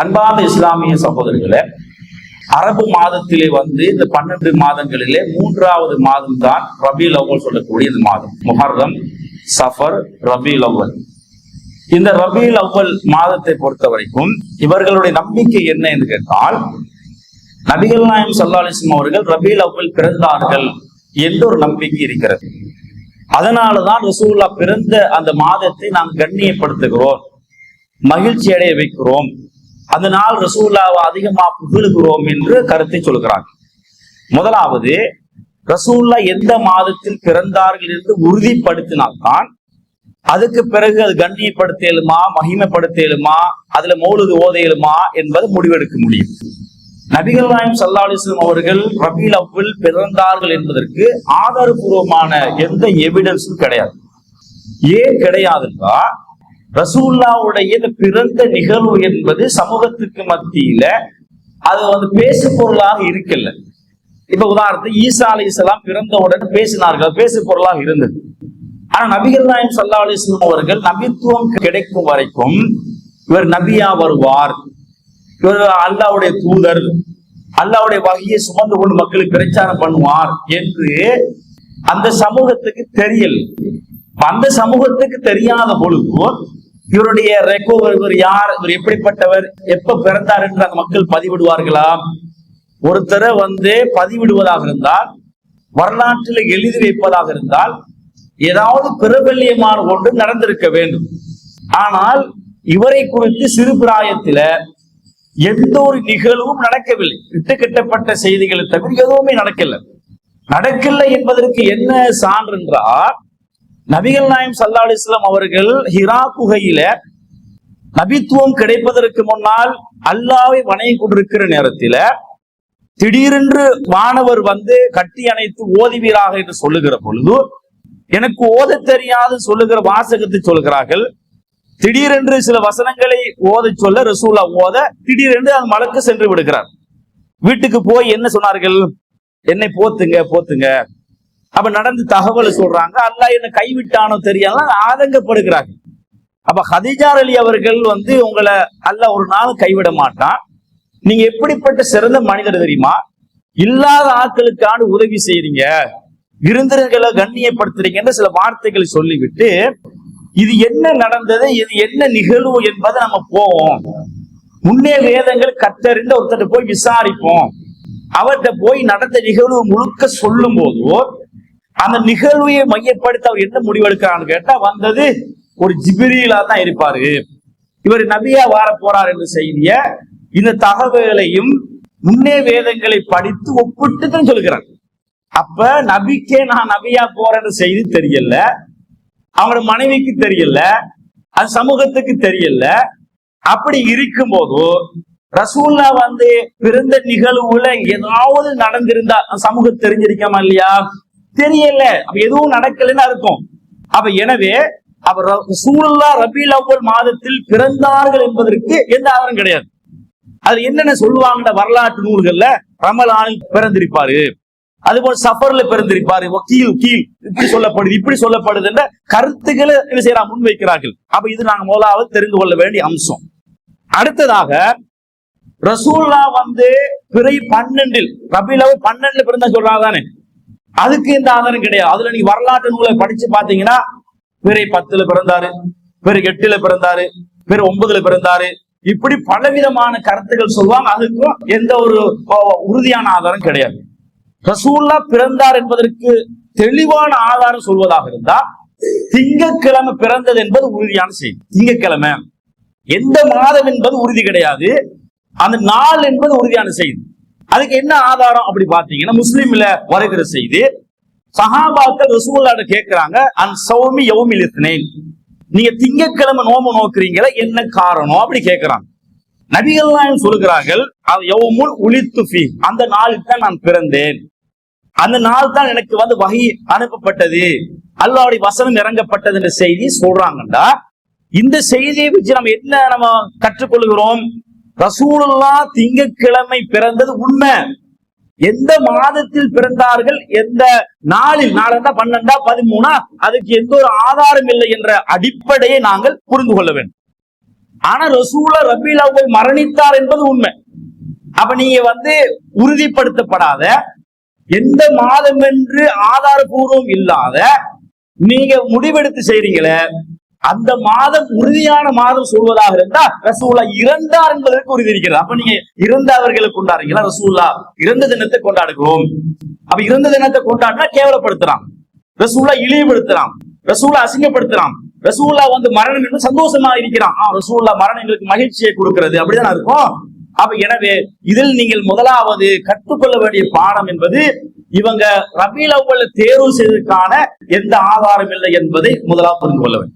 அன்பான இஸ்லாமிய சகோதரர்களே அரபு மாதத்திலே வந்து இந்த பன்னெண்டு மாதங்களிலே மூன்றாவது மாதம் தான் ரபி லவல் சொல்லக்கூடிய இந்த மாதம். முஹர்ரம் சஃபர் ரபி லவல் இந்த ரபி லவல் மாதத்தை பொறுத்த வரைக்கும் இவர்களுடைய நம்பிக்கை என்ன என்று கேட்டால் நபிகள் நாயம் சல்லா அவர்கள் ரபி லவல் பிறந்தார்கள் என்று ஒரு நம்பிக்கை இருக்கிறது. அதனாலதான் ரசூல்லா பிறந்த அந்த மாதத்தை நாம் கண்ணியப்படுத்துகிறோம் மகிழ்ச்சி அடைய வைக்கிறோம். அந்த நாள் ரசூல்லாவை அதிகமா புகழுகிறோம் என்று கருத்தை சொல்கிறாங்க. முதலாவது ரசூல்லா எந்த மாதத்தில் பிறந்தார்கள் என்று உறுதிப்படுத்தினால்தான் அதுக்கு பிறகு அது கண்ணியப்படுத்தலுமா மகிமைப்படுத்தலுமா அதுல மௌலுது ஓதையலுமா என்பது முடிவெடுக்க முடியும். நபிகள் நாயம் சல்லா அலிஸ்லாம் அவர்கள் ரபீல் அவ்வில் பிறந்தார்கள் என்பதற்கு ஆதாரபூர்வமான எந்த எவிடன்ஸும் கிடையாது. ஏன் கிடையாதுன்னா ரசூல்லாவுடைய பிறந்த நிகழ்வு என்பது சமூகத்துக்கு மத்தியில அது வந்து பேசு பொருளாக இருக்கல. இப்ப உதாரணத்துக்கு ஈசா அலி இஸ்லாம் பிறந்தவுடன் பேசினார்கள் பேசு பொருளாக இருந்தது. ஆனா நபிகள் நாயம் சல்லா அலிஸ்லாம் அவர்கள் நபித்துவம் கிடைக்கும் வரைக்கும் இவர் நபியா வருவார். இவர் அல்லாவுடைய தூதர் அல்லாவுடைய வகையை சுமந்து கொண்டு மக்களுக்கு பிரச்சாரம் பண்ணுவார் என்று அந்த சமூகத்துக்கு தெரியல. அந்த சமூகத்துக்கு தெரியாத பொழுது இவருடைய இவர் யார்? இவர் எப்படிப்பட்டவர்? எப்ப பிறந்தார் என்று அந்த மக்கள் பதிவிடுவார்களா? ஒருத்தரை வந்து பதிவிடுவதாக இருந்தால் வரலாற்றில் எழுதி வைப்பதாக இருந்தால் ஏதாவது பிரபல்யமான ஒன்று நடந்திருக்க வேண்டும். ஆனால் இவரை குறித்து சிறு பிராயத்தில எந்த ஒரு நிகழ்வும் நடக்கவில்லை. இட்டு கிட்டப்பட்ட செய்திகளை தவிர எதுவுமே நடக்கல. நடக்கல என்பதற்கு என்ன சான்று என்றால் நபிகள் நாயம் சல்லா அலிஸ்லாம் அவர்கள் ஹிரா குகையில நபித்துவம் கிடைப்பதற்கு முன்னால் அல்லாவை வணங்கி கொண்டிருக்கிற நேரத்தில் திடீரென்று மாணவர் வந்து கட்டி அணைத்து ஓதுவீராக என்று சொல்லுகிற பொழுது எனக்கு ஓத தெரியாது சொல்லுகிற வாசகத்தை சொல்கிறார்கள். திடீரென்று சில வசனங்களை ஓத சொல்ல ரசூலா ஓத திடீரென்று அந்த மலக்கு சென்று விடுகிறார். வீட்டுக்கு போய் என்ன சொன்னார்கள்? என்னை போத்துங்க போத்துங்க. அப்ப நடந்து தகவல் சொல்றாங்க. அல்லா என்ன கைவிட்டானோ தெரியாம ஆதங்கப்படுகிறாங்க. அப்ப ஹதிஜார் அலி அவர்கள் வந்து உங்களை அல்ல ஒரு நாள் கைவிட மாட்டான். நீங்க எப்படிப்பட்ட சிறந்த மனிதர் தெரியுமா? இல்லாத ஆட்களுக்கான உதவி செய்றீங்க. விருந்தினர்களை கண்ணியப்படுத்துறீங்கன்னு சில வார்த்தைகளை சொல்லிவிட்டு இது என்ன நடந்தது இது என்ன நிகழ்வு என்பதை நம்ம போவோம். முன்னே வேதங்கள் கத்தறிந்து ஒருத்தர் போய் விசாரிப்போம். அவர்கிட்ட போய் நடந்த நிகழ்வு முழுக்க சொல்லும் போது அந்த நிகழ்வையை மையப்படுத்தி அவர் என்ன முடிவெடுக்கிறான்னு கேட்டா வந்தது ஒரு ஜிபிரியிலா தான் இருப்பாரு. இவர் நபியா வார போறார் என்று செய்திய இந்த தகவலையும் முன்னே வேதங்களை படித்து ஒப்பிட்டுதான் சொல்கிறார் அப்ப நபிக்கே நான் நபியா போறேன்னு செய்தி தெரியல. அவங்களோட மனைவிக்கு தெரியல. அது சமூகத்துக்கு தெரியல. அப்படி இருக்கும் போது ரசூல்லா வந்து பிறந்த நிகழ்வுல ஏதாவது நடந்திருந்தா சமூகம் தெரிஞ்சிருக்காமா இல்லையா? தெரியல. அப்ப எதுவும் நடக்கலன்னு அர்த்தம். அப்ப எனவே அவர் சூழல்லா ரபில் அவ்வல் மாதத்தில் பிறந்தார்கள் என்பதற்கு எந்த ஆதாரம் கிடையாது. அது என்னென்ன சொல்லுவாங்க வரலாற்று நூல்கள்ல ரமலானில் பிறந்திருப்பாரு. அதுபோல் சஃபர்ல பிறந்திருப்பாரு. கீழ் கீழ் இப்படி சொல்லப்படுது இப்படி சொல்லப்படுது என்ற கருத்துக்களை என்ன செய்யறா முன்வைக்கிறார்கள். அப்ப இது நாங்க முதலாவது தெரிந்து கொள்ள வேண்டிய அம்சம். அடுத்ததாக ரசூல்லா வந்து பிறை பன்னெண்டில் ரபிலவு பன்னெண்டுல பிறந்த சொல்றாங்க தானே அதுக்கு எந்த ஆதாரம் கிடையாது. அதுல நீங்க வரலாற்று நூலை படிச்சு பாத்தீங்கன்னா பிறை பத்துல பிறந்தாரு பிற எட்டுல பிறந்தாரு பிற ஒன்பதுல பிறந்தாரு. இப்படி பலவிதமான கருத்துக்கள் சொல்லுவாங்க. அதுக்கும் எந்த ஒரு உறுதியான ஆதாரம் கிடையாது. ரசூல்லா பிறந்தார் என்பதற்கு தெளிவான ஆதாரம் சொல்வதாக இருந்தா திங்கக்கிழமை பிறந்தது என்பது உறுதியான செய்தி. திங்கக்கிழமை எந்த மாதம் என்பது உறுதி கிடையாது. அந்த நாள் என்பது உறுதியான செய்தி. அதுக்கு என்ன ஆதாரம் அப்படி பாத்தீங்கன்னா முஸ்லீம்ல வருகிற செய்தி சஹாபாக்கள் ரசூல்லாட கேட்கிறாங்க அன் சௌமி யௌமில் இத்னைன் நீங்க திங்கக்கிழமை நோம்பு நோக்குறீங்களா என்ன காரணம்? அப்படி கேட்கிறாங்க. நபிகள் நாயம் சொல்லுகிறார்கள்? அது யௌமுல் உளித்துஃபி அந்த நாளில் தான் நான் பிறந்தேன். அந்த நாள் தான் எனக்கு வந்து வகை அனுப்பப்பட்டது. அல்லாவுடைய வசனம் இறங்கப்பட்டது என்ற செய்தி சொல்றாங்கடா. இந்த செய்தியை வச்சு நம்ம என்ன நம்ம கற்றுக்கொள்கிறோம்? ரசூலுல்லா திங்கக்கிழமை பிறந்தது உண்மை. எந்த மாதத்தில் பிறந்தார்கள்? எந்த நாளில்? நாளா பன்னெண்டா பதிமூணா? அதுக்கு எந்த ஒரு ஆதாரம் இல்லை என்ற அடிப்படையை நாங்கள் புரிந்து கொள்ள வேண்டும். ஆனா ரசூல ரபீல் அவ்வல் மரணித்தார் என்பது உண்மை. அப்ப நீங்க வந்து உறுதிப்படுத்தப்படாத எந்த மாதம் என்று ஆதாரபூர்வம் இல்லாத நீங்க முடிவெடுத்து செய்றீங்களே அந்த மாதம் உறுதியான மாதம் சொல்வதாக இருந்தா ரசூல்லா இறந்தார் என்பதற்கு உறுதி இருக்கிறது அப்ப நீங்க இறந்தவர்களை கொண்டாடுறீங்களா? ரசூல்லா இறந்த தினத்தை கொண்டாடுகிறோம். அப்ப இறந்த தினத்தை கொண்டாடினா கேவலப்படுத்துறான். ரசூல்லா இழிவுபடுத்துறான். ரசூல்லா அசிங்கப்படுத்துறான். ரசூல்லா வந்து மரணம் என்று சந்தோஷமா இருக்கிறான். ரசூல்லா மரணம் எங்களுக்கு மகிழ்ச்சியை கொடுக்கிறது. அப்படிதான் இருக்கும் அப்ப எனவே இதில் நீங்கள் முதலாவது கற்றுக்கொள்ள வேண்டிய பாடம் என்பது இவங்க ரபீல் அவ்வளவு தேர்வு செய்ததுக்கான எந்த ஆதாரம் இல்லை என்பதை முதலாவது புரிந்து கொள்ள வேண்டும்.